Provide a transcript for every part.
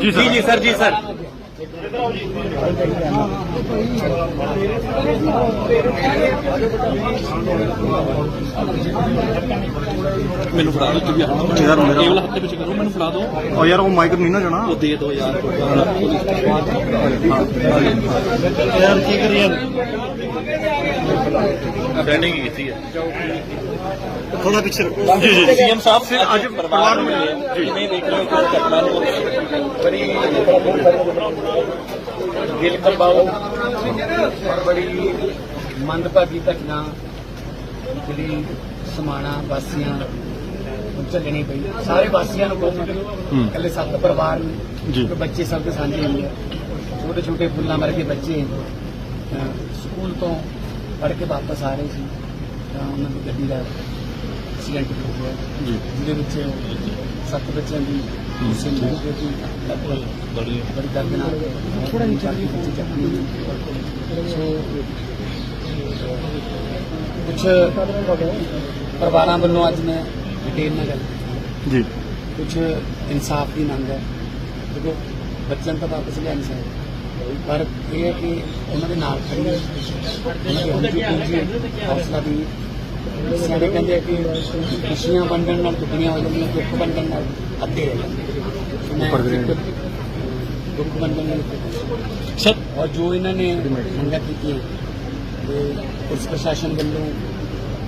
ਜੀ ਸਰ। ਜੀ ਸਰ ਜੀ ਸਰ। ਮੈਨੂੰ ਫੜਾ ਦਿਓ ਤੁਸੀਂ ਯਾਰ ਮੇਰਾ- ਕੇਵਲ ਹੱਥ ਵਿੱਚ ਕਰੋ ਮੈਨੂੰ ਫੜਾ ਦਿਓ। ਉਹ ਯਾਰ ਉਹ ਮਾਈਕ ਨਹੀਂ ਨਾ ਜਾਣਾ। ਉਹ ਦੇ ਦਿਓ ਯਾਰ ਯਾਰ ਕੀ ਕਰੀਏ? ਬੈਂਡਿੰਗ ਕੀਤੀ ਹੈ। ਥੋੜਾ ਪਿੱਛੇ ਰੱਖੋ। ਜੀ ਜੀ। ਸੀਐਮ ਸਾਹਿਬ ਫਿਰ ਅੱਜ ਪਰਿਵਾਰ ਨੂੰ ਮਿਲੇ ਜੀ। ਕਿਵੇਂ ਦੇਖ ਰਹੇ ਹੋ ਕਿ ਘਟਨਾ ਨੂੰ ਬੜੀ ਦਿਲ ਔਰ ਬੜੀ ਮੰਦਭਾਗੀ ਘਟਨਾ ਜਿਹੜੀ ਸਮਾਣਾ ਵਾਸੀਆਂ ਨੂੰ ਝੱਲਣੀ ਪਈ। ਸਾਰੇ ਵਾਸੀਆਂ ਨੂੰ ਕੋਈ ਇਕੱਲੇ ਸੱਤ ਪਰਿਵਾਰ ਨੇ ਜੀ। ਬੱਚੇ ਸਭ ਦੇ ਸਾਂਝੇ ਹੁੰਦੇ ਛੋਟੇ ਛੋਟੇ ਫੁੱਲਾਂ ਵਰਗੇ ਬੱਚੇ ਸਕੂਲ ਤੋਂ ਪੜ੍ਹ ਕੇ ਵਾਪਸ ਆ ਰਹੇ ਸੀ ਤਾਂ ਉਹਨਾਂ ਦੀ ਗੱਡੀ ਦਾ ਐਕਸੀਡੈਂਟ ਹੋ ਗਿਆ। ਜੀ। ਜਿਹਦੇ ਵਿੱਚ ਸੱਤ ਬੱਚਿਆਂ ਦੀ ਉਸੇ ਨੂੰ ਹੋ ਗਈ ਲਗਭਗ ਬੜੀ ਬੜੀ ਦਰਦਨਾਕ ਥੋੜਾ ਹੀ ਚਾਲੀ ਜ਼ਖਮੀ ਹੋਏ। ਸੋ। ਕੁਝ ਪਰਿਵਾਰਾਂ ਵੱਲੋਂ ਅੱਜ ਮੈਂ ਡਿਟੇਲ ਨਾਲ ਗੱਲ ਜੀ। ਕੁਝ ਇਨਸਾਫ ਦੀ ਮੰਗ ਹੈ। ਦੇਖੋ ਬੱਚਿਆਂ ਨੂੰ ਤਾਂ ਵਾਪਸ ਲਿਆ ਨਹੀਂ ਸਕਦੇ। ਪਰ ਇਹ ਹੈ ਕਿ ਉਹਨਾਂ ਦੇ ਨਾਲ ਖੜੀ ਹੈ ਉਹਨਾਂ ਦੇ ਹੰਝੂ ਪੂੰਝੀ ਹੌਸਲਾ ਦੀ ਸਿਆਣੇ ਕਹਿੰਦੇ ਆ ਕਿ ਖੁਸ਼ੀਆਂ ਵੰਡਣ ਨਾਲ ਦੁੱਖੀਆਂ ਹੋ ਜਾਂਦੀਆਂ ਦੁੱਖ ਵੰਡਣ ਨਾਲ ਅੱਧੇ ਰਹਿ ਜਾਂਦੇ। ਦੁੱਖ ਵੰਡਣ ਨਾਲ। ਸਰ। ਔਰ ਜੋ ਇਹਨਾਂ ਨੇ ਮੰਗਾਂ ਕੀਤੀਆਂ ਤੇ ਪੁਲਿਸ ਪ੍ਰਸ਼ਾਸਨ ਵੱਲੋਂ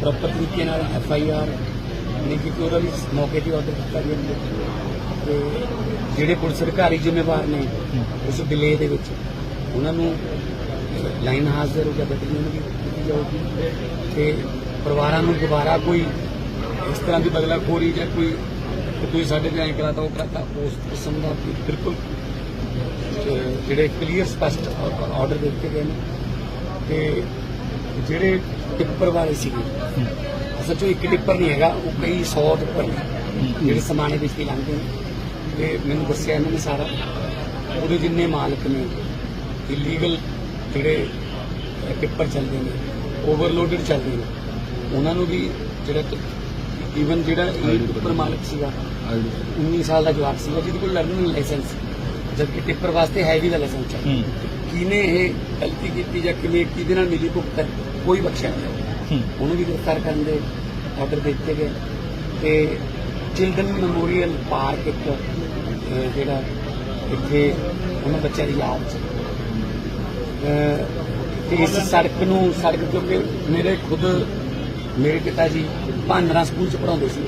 ਪ੍ਰੋਪਰ ਤਰੀਕੇ ਨਾਲ ਐਫ ਆਈ ਆਰ ਨਹੀਂ ਕੀਤੀ ਉਹਦਾ ਵੀ ਮੌਕੇ ਤੇ ਆਰਡਰ ਦਿੱਤਾ ਗਿਆ ਤੇ ਜਿਹੜੇ ਪੁਲਿਸ ਅਧਿਕਾਰੀ ਜ਼ਿੰਮੇਵਾਰ ਨੇ, ਉਸ ਡਿਲੇ ਦੇ ਵਿੱਚ ਉਹਨਾਂ ਨੂੰ ਲਾਈਨ ਹਾਜ਼ਰ ਹੋ ਗਿਆ ਬਦਲੀ ਉਹਨਾਂ ਦੀ ਕੀਤੀ ਜਾਊਗੀ। ਤੇ ਪਰਿਵਾਰਾਂ ਨੂੰ ਦੁਬਾਰਾ ਕੋਈ ਇਸ ਤਰ੍ਹਾਂ ਦੀ ਬਦਲਾਖੋਰੀ ਜਾਂ ਕੋਈ ਕਿ ਤੁਸੀਂ ਸਾਡੇ ਤੇ ਐਂ ਕਰਾਤਾ ਉਹ ਕਰਾਤਾ, ਉਸ ਕਿਸਮ ਦਾ ਬਿਲਕੁਲ ਜਿਹੜੇ ਕਲੀਅਰ ਸਪਸ਼ਟ ਆਰਡਰ ਦਿੱਤੇ ਗਏ ਨੇ। ਤੇ ਜਿਹੜੇ ਟਿੱਪਰ ਵਾਲੇ ਸੀਗੇ ਅਸਲ 'ਚ ਇੱਕ ਟਿੱਪਰ ਨਹੀਂ ਹੈਗਾ ਉਹ ਕਈ 100 ਟਿੱਪਰ ਨੇ ਜਿਹੜੇ ਸਮਾਨੇ ਵਿੱਚ ਹੀ ਲੰਘਦੇ ਨੇ। ਤੇ ਮੈਨੂੰ ਦੱਸਿਆ ਇਹਨਾਂ ਨੇ ਸਾਰਾ ਉਹਦੇ ਜਿੰਨੇ ਮਾਲਕ ਨੇ ਇਲੀਗਲ ਜਿਹੜੇ ਟਿੱਪਰ ਚੱਲਦੇ ਨੇ ਓਵਰਲੋਡਡ ਚੱਲਦੇ ਨੇ ਉਹਨਾਂ ਨੂੰ ਵੀ ਜਿਹੜਾ ਈਵਨ ਜਿਹੜਾ ਇਹ ਟਿੱਪਰ ਮਾਲਕ ਸੀਗਾ 19 ਸਾਲ ਦਾ ਜਵਾਕ ਸੀਗਾ ਜਿਹਦੇ ਕੋਲ ਲਰਨਿੰਗ ਲਾਇਸੈਂਸ ਜਦਕਿ ਟਿੱਪਰ ਵਾਸਤੇ ਹੈਵੀ ਦਾ ਲਾਇਸੈਂਸ ਚਾਹੀਦਾ ਕਿਨੇ ਇਹ ਗਲਤੀ ਕੀਤੀ ਜਾਂ ਕਿਵੇਂ ਕਿਹਦੇ ਨਾਲ ਮਿਲੀ ਭੁਗਤ ਹੈ, ਕੋਈ ਬਖਸ਼ਿਆ ਨਹੀਂ। ਉਹਨੂੰ ਵੀ ਗ੍ਰਿਫਤਾਰ ਕਰਨ ਦੇ ਆਰਡਰ ਦਿੱਤੇ ਗਏ ਤੇ ਚਿਲਡਰਨ ਮੈਮੋਰੀਅਲ ਪਾਰਕ ਇੱਕ ਜਿਹੜਾ ਇੱਥੇ ਉਹਨਾਂ ਬੱਚਿਆਂ ਦੀ ਯਾਦ ਚ। ਇਸ ਸੜਕ ਨੂੰ, ਸੜਕ ਕਿਉਂਕਿ ਮੇਰੇ ਖੁਦ, ਮੇਰੇ ਪਿਤਾ ਜੀ ਭਾਂਡਰਾ ਸਕੂਲ ਚ ਪੜਾਉਂਦੇ ਸੀ।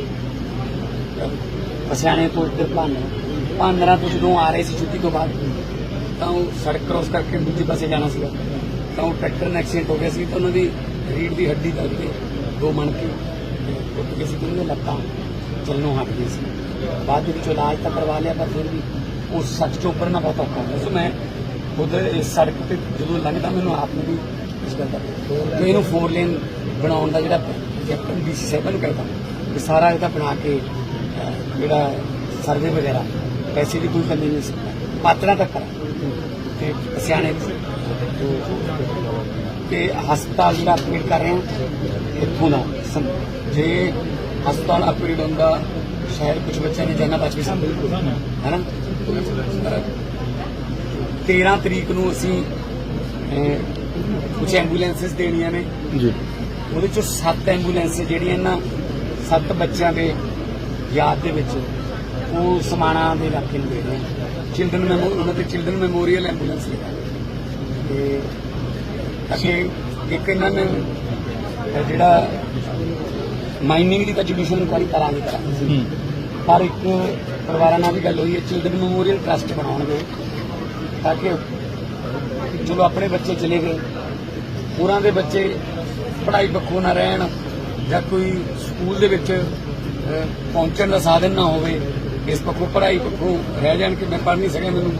ਪਸਿਆਣੇ ਤੋਂ ਇੱਧਰ ਭਾਂਡਰਾ ਭਾਂਡਰਾ ਤੋਂ ਜਦੋਂ ਆ ਰਹੇ ਸੀ ਛੁੱਟੀ ਤੋਂ ਬਾਅਦ, ਤਾਂ ਉਹ ਸੜਕ ਕ੍ਰੋਸ ਕਰਕੇ ਦੂਜੇ ਪਾਸੇ ਜਾਣਾ ਸੀਗਾ। ਤਾਂ ਉਹ ਟਰੈਕਟਰ ਨਾਲ ਐਕਸੀਡੈਂਟ ਹੋ ਗਿਆ ਸੀ, ਤਾਂ ਉਹਨਾਂ ਦੀ ਰੀੜ ਦੀ ਹੱਡੀ ਦਬ ਕੇ ਦੋ ਮਣ ਕੇ ਟੁੱਟ ਸੀ ਤੇ ਲੱਤਾਂ ਚੱਲਣੋਂ ਹਟ ਗਈ ਸੀ। ਬਾਅਦ ਵਿੱਚ ਇਲਾਜ ਤਾਂ ਕਰਵਾ ਲਿਆ, ਪਰ ਫਿਰ ਵੀ ਉਸ ਸੱਚ ਤੋਂ ਉੱਪਰ ਨਾ ਬਹੁਤ ਔਖਾ ਹੁੰਦਾ ਸੋ। ਮੈਂ ਖੁਦ ਇਸ ਸੜਕ ਤੇ ਜਦੋਂ ਲੰਘਦਾ, ਮੈਨੂੰ ਆਪ ਨੂੰ ਵੀ ਇਸ ਗੱਲ ਦਾ ਤੇ ਇਹਨੂੰ ਫੋਰ ਲੇਨ ਬਣਾਉਣ ਦਾ ਜਿਹੜਾ ਕੈਪਟਨ ਡੀਸੀ ਸਾਹਿਬਾਂ ਨੂੰ ਕਰਦਾ ਕਿ ਸਾਰਾ ਇਹਦਾ ਬਣਾ ਕੇ ਜਿਹੜਾ ਸਰਵੇ ਵਗੈਰਾ, ਪੈਸੇ ਦੀ ਕੋਈ ਕਮੀ ਨਹੀਂ ਸੀ। ਪਾਤੜਾ ਤੱਕ ਤੇ ਸਿਆਣੇ ਤੇ ਹਸਪਤਾਲ ਜਿਹੜਾ ਅਪਡੇਟ ਕਰ ਰਹੇ ਹਾਂ ਇੱਥੋਂ ਦਾ ਜੇ ਹਸਪਤਾਲ ਅਪਗ੍ਰੇਡ ਹੁੰਦਾ ਸ਼ਾਇਦ ਕੁਝ ਬੱਚਿਆਂ ਦੀ ਜਾਨਾਂ ਬਚ ਵੀ ਸਕਦੀ। ਹੈ ਨਾ? 13 ਤਰੀਕ ਨੂੰ ਅਸੀਂ ਕੁਝ ਐਂਬੂਲੈਂਸਸ ਦੇਣੀਆਂ ਨੇ। ਜੀ। ਉਹਦੇ ਚੋਂ 7 ਐਂਬੂਲੈਂਸ ਜਿਹੜੀਆਂ ਇਹਨਾਂ 7 ਬੱਚਿਆਂ ਦੇ ਯਾਦ ਦੇ ਵਿੱਚ ਉਹ ਸਮਾਣਾ ਦੇ ਇਲਾਕੇ ਨੂੰ ਦੇ ਰਹੇ ਚਿਲਡਰਨ ਮੈਮੋ ਉਹਨਾਂ ਤੇ ਚਿਲਡਰਨ ਮੈਮੋਰੀਅਲ ਐਂਬੂਲੈਂਸ ਲਿਆ ਤੇ ਅੱਗੇ ਇੱਕ ਇਹਨਾਂ ਨੇ ਜਿਹੜਾ ਮਾਈਨਿੰਗ ਦੀ ਤਾਂ ਜੁਡੀਸ਼ੀਅਲ ਇਨਕੁਆਇਰੀ ਕਰਾਂਗੇ ਕਰਾਂਗੇ ਪਰ ਇੱਕ ਪਰਿਵਾਰਾਂ ਨਾਲ ਵੀ ਗੱਲ ਹੋਈ ਹੈ ਚਿਲਡਰਨ ਮੈਮੋਰੀਅਲ ਟਰਸਟ ਬਣਾਉਣਗੇ ਤਾਂ ਕਿ ਚਲੋ ਆਪਣੇ ਬੱਚੇ ਚਲੇ ਗਏ ਹੋਰਾਂ ਦੇ ਬੱਚੇ ਪੜ੍ਹਾਈ ਪੱਖੋਂ ਨਾ ਰਹਿਣ ਜਾਂ ਕੋਈ ਸਕੂਲ ਦੇ ਵਿੱਚ ਪਹੁੰਚਣ ਦਾ ਸਾਧਨ ਨਾ ਹੋਵੇ ਇਸ ਪੱਖੋਂ ਪੜ੍ਹਾਈ ਪੱਖੋਂ ਰਹਿ ਜਾਣ ਕਿ ਮੈਂ ਪੜ੍ਹ ਨਹੀਂ ਸਕਿਆ ਮੈਨੂੰ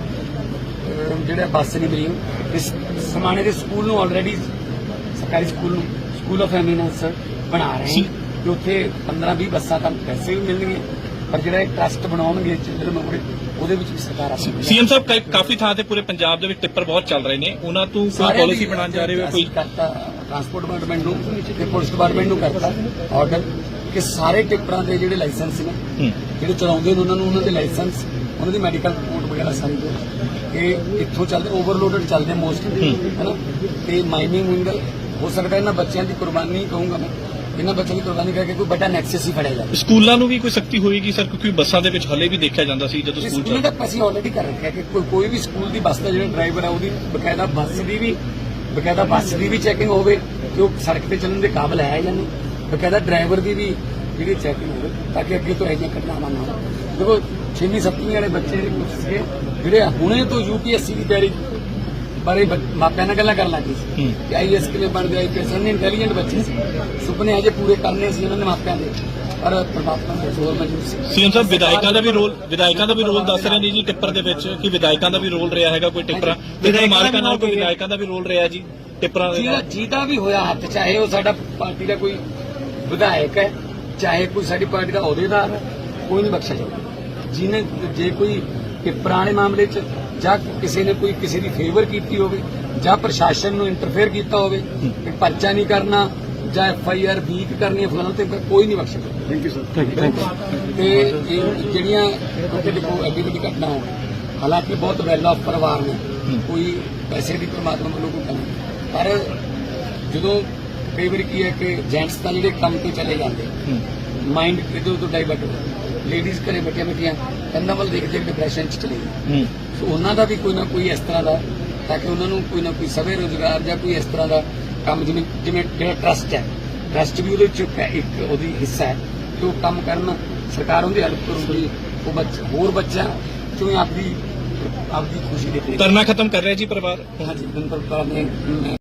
ਜਿਹੜਾ ਬੱਸ ਨਹੀਂ ਮਿਲੀ ਇਸ ਸਮਾਣੇ ਦੇ ਸਕੂਲ ਨੂੰ ਆਲਰੇਡੀ ਸਰਕਾਰੀ ਸਕੂਲ ਨੂੰ ਸਕੂਲ ਆਫ ਐਮੀਨੈਂਸ ਬਣਾ ਰਹੇ ਹਾਂ। ਕਿ ਉੱਥੇ 15 20 ਬੱਸਾਂ ਤਾਂ ਪੈਸੇ ਵੀ ਮਿਲਣਗੇ ਪਰ ਜਿਹੜਾ ਇਹ ਟਰਸਟ ਬਣਾਉਣਗੇ ਚਿਲਡਰਨ ਮੈਮੋਰੀ ਉਹਦੇ ਵਿੱਚ ਵੀ ਸਰਕਾਰ ਆਪਣੀ ਸੀਐਮ ਸਾਹਿਬ ਕਈ- ਕਾਫੀ ਥਾਂ ਤੇ ਪੂਰੇ ਪੰਜਾਬ ਦੇ ਵਿੱਚ ਟਿੱਪਰ ਬਹੁਤ ਚੱਲ ਰਹੇ ਨੇ। ਉਹਨਾਂ ਤੋਂ ਕੋਈ ਪਾਲਿਸੀ ਬਣਾਉਣ ਜਾ ਰਹੇ ਹੋ ਕੋਈ ਕਰਤਾ ਟਰਾਂਸਪੋਰਟ ਡਿਪਾਰਟਮੈਂਟ ਨੂੰ ਤੇ ਪੁਲਿਸ ਡਿਪਾਰਟਮੈਂਟ ਨੂੰ ਕਰਤਾ ਆਰਡਰ ਕਿ ਸਾਰੇ ਟਿੱਪਰਾਂ ਦੇ ਜਿਹੜੇ ਲਾਇਸੈਂਸ ਨੇ ਹੂੰ। ਜਿਹੜੇ ਚਲਾਉਂਦੇ ਨੇ ਉਹਨਾਂ ਨੂੰ ਉਹਨਾਂ ਦੇ ਲਾਇਸੈਂਸ ਉਹਨਾਂ ਦੀ ਮੈਡੀਕਲ ਰਿਪੋਰਟ ਵਗੈਰਾ ਸਾਰੀ ਦੇ। ਇਹ ਇੱਥੋਂ ਚੱਲਦੇ ਓਵਰਲੋਡਡ ਚੱਲਦੇ ਮੋਸਟਲੀ ਹੈਨਾ? ਤੇ ਮਾਈਨਿੰਗ ਵਿੰਗਲ ਹੋ ਸਕਦਾ ਇਹਨਾਂ ਬੱਚਿਆਂ ਦੀ ਕੁਰਬਾਨੀ ਕਹੂੰਗਾ ਮੈਂ। ਇਹਨਾਂ ਬੱਚਿਆਂ ਦੀ ਕੁਰਬਾਨੀ ਕਰਕੇ ਕੋਈ ਵੱਡਾ ਨੈਕਸਸ ਹੀ ਫੜਿਆ ਜਾਵੇ। ਸਕੂਲਾਂ ਨੂੰ ਵੀ ਕੋਈ ਸਖਤੀ ਹੋਏਗੀ ਸਰ? ਕਿਉਂਕਿ ਬੱਸਾਂ ਦੇ ਵਿੱਚ ਹਲੇ ਵੀ ਦੇਖਿਆ ਜਾਂਦਾ ਸੀ ਜਦੋਂ ਸਕੂਲ ਸਕੂਲ ਦਾ ਅਸੀਂ ਆਲਰੇਡੀ ਕਰ ਰੱਖਿਆ ਕਿ ਕੋਈ ਕੋਈ ਵੀ ਸਕੂਲ ਦੀ ਬੱਸ ਦਾ ਜਿਹੜਾ ਡਰਾਈਵਰ ਹੈ ਉਹਦੀ ਬਕਾਇਦਾ ਬੱਸ ਦੀ ਵੀ ਬਕਾਇਦਾ ਬੱਸ ਦੀ ਵੀ ਚੈਕਿੰਗ ਹੋਵੇ ਕਿ ਉਹ ਸੜਕ ਤੇ ਚੱਲਣ ਦੇ ਕਾਬਿਲ ਹੈ ਜਾਂ ਨਹੀਂ। ਬਕਾਇਦਾ ਡਰਾਈਵਰ ਦੀ ਵੀ ਜਿਹੜੀ ਚੈਕਿੰਗ ਹੋਵੇ ਤਾਂ ਕਿ ਅੱਗੇ ਤੋਂ ਇਹ ਘਟਨਾਵਾਂ ਨਾ ਹੋਣ। ਦੇਖੋ 6ਵੀਂ 7ਵੀਂ ਵਾਲੇ ਬੱਚੇ ਜਿਹੜੇ ਸੀਗੇ ਜਿਹੜੇ ਹੁਣੇ ਤੋਂ ਯੂਪੀਐਸਸੀ ਦੀ ਤਿਆਰੀ ਬਾਰੇ ਬ- ਮਾਪਿਆਂ ਨਾਲ ਗੱਲਾਂ ਕਰਨ ਲੱਗੇ ਸੀ। ਕਿ ਆਈਐਸ ਕਿਵੇਂ ਬਣਦੇ ਆਈਪੀਐਸ ਇੰਨੇ ਇੰਟੈਲੀਜੈਂਟ ਬੱਚੇ ਸੀ। ਸੁਪਨੇ ਅਜੇ ਪੂਰੇ ਕਰਨੇ ਸੀ ਉਹਨਾਂ ਨੇ ਮਾਪਿਆਂ ਦੇ। ਪਰ ਪਰਮਾਤਮਾ ਦਾ ਜ਼ੋਰ ਮੌਜੂਦ ਸੀ। ਸੀਐਮ ਸਾਹਿਬ ਵਿਧਾਇਕਾਂ ਦਾ ਵੀ ਰੋਲ ਵਿਧਾਇਕਾਂ ਦਾ ਵੀ ਰੋਲ ਦੱਸ ਰਹੇ ਨੇ ਜੀ ਟਿੱਪਰ ਦੇ ਵਿੱਚ ਕਿ ਵਿਧਾਇਕਾਂ ਦਾ ਵੀ ਰੋਲ ਰਿਹਾ ਹੈਗਾ ਕੋਈ ਟਿੱਪਰਾਂ। ਟਿੱਪਰ ਮਾਲਕਾਂ ਨਾਲ ਕੋਈ ਵਿਧਾਇਕਾਂ ਦਾ ਵੀ ਰੋਲ ਰਿਹਾ ਜੀ ਟਿੱਪਰਾਂ ਦੇ ਨਾਲ? ਜਿਹਦਾ ਵੀ ਹੋਇਆ ਹੱਥ ਚਾਹੇ ਉਹ ਸਾਡਾ ਪਾਰਟੀ ਦਾ ਕੋਈ ਵਿਧਾਇਕ ਹੈ ਚਾਹੇ ਕੋਈ ਸਾਡੀ ਪਾਰਟੀ ਦਾ ਅਹੁਦੇਦਾਰ ਹੈ ਕੋਈ ਨਹੀਂ ਬਖਸ਼ਿਆ ਜਾਊਗਾ ਜਿਹਨੇ ਜੇ ਕੋਈ ਕਿ ਪੁਰਾਣੇ ਮਾਮਲੇ 'ਚ ਜਾਂ ਕਿਸੇ ਨੇ ਕੋਈ ਕਿਸੇ ਦੀ ਫੇਵਰ ਕੀਤੀ ਹੋਵੇ ਜਾਂ ਪ੍ਰਸ਼ਾਸਨ ਨੂੰ ਇੰਟਰਫੇਅਰ ਕੀਤਾ ਹੋਵੇ ਕਿ ਪਰਚਾ ਨਹੀਂ ਕਰਨਾ ਜਾਂ ਐਫ ਆਈ ਆਰ ਵੀਕ ਕਰਨੀ ਹੈ ਫਲਾਣਾ ਤੇ ਕੋਈ ਨਹੀਂ ਬਖਸ਼ਿਆ ਜਾਊਗਾ ਥੈਂਕ ਯੂ ਸਰ ਤੇ ਇਹ ਜਿਹੜੀਆਂ ਕਿਉਂਕਿ ਦੇਖੋ ਐਡੀ ਵੱਡੀ ਘਟਨਾ ਹੋ ਗਈ ਹਾਲਾਂਕਿ ਬਹੁਤ ਵੈਲ ਆਫ ਪਰਿਵਾਰ ਨੇ ਕੋਈ ਪੈਸੇ ਦੀ ਪ੍ਰਮਾਤਮਾ ਵੱਲੋਂ ਕੋਈ ਕਮੀ। ਪਰ ਜਦੋਂ ਕਈ ਵਾਰੀ ਕੀ ਹੈ ਕਿ ਜੈਂਟਸ ਤਾਂ ਜਿਹੜੇ ਕੰਮ ਤੇ ਚਲੇ ਜਾਂਦੇ ਮਾਈਂਡ ਇਧਰ ਤੋਂ ਡਾਈਵਰਟ ਹੋ ਲੇਡੀਜ਼ ਘਰੇ ਬੈਠੀਆਂ ਬੈਠੀਆਂ ਕੰਨਾਂ ਵੱਲ ਦੇਖਦੇ ਡਿਪਰੈਸ਼ਨ ਚ ਚਲੇ ਜਾਂਦੇ। ਹੂੰ। ਸੋ ਉਹਨਾਂ ਦਾ ਵੀ ਕੋਈ ਨਾ ਕੋਈ ਇਸ ਤਰ੍ਹਾਂ ਦਾ ਤਾਂ ਕਿ ਉਹਨਾਂ ਨੂੰ ਕੋਈ ਨਾ ਕੋਈ ਸਵੇ ਰੋਜ਼ਗਾਰ ਜਾਂ ਕੋਈ ਇਸ ਤਰ੍ਹਾਂ ਦਾ ਕੰਮ ਜਿਵੇਂ ਜਿਵੇਂ ਜਿਹੜਾ ਟਰਸਟ ਹੈ। ਟਰਸਟ ਵੀ ਉਹਦੇ ਚ ਇੱਕ- ਉਹਦੀ ਹਿੱਸਾ ਹੈ ਕਿ ਉਹ ਕੰਮ ਕਰਨ ਸਰਕਾਰ ਉਹਦੀ ਹੈਲਪ ਕਰੂਗੀ ਉਹ ਬੱਚੇ ਹੋਰ ਬੱਚਿਆਂ ਕਿਉਂ ਆਪਦੀ ਆਪਦੀ ਖੁਸ਼ੀ ਦੇ ਤਰੀਕੇ ਧਰਨਾ ਖਤਮ ਕਰ ਰਿਹਾ ਜੀ ਪਰਿਵਾਰ? ਹਾਂਜੀ ਬਿਲਕੁਲ ਨੇ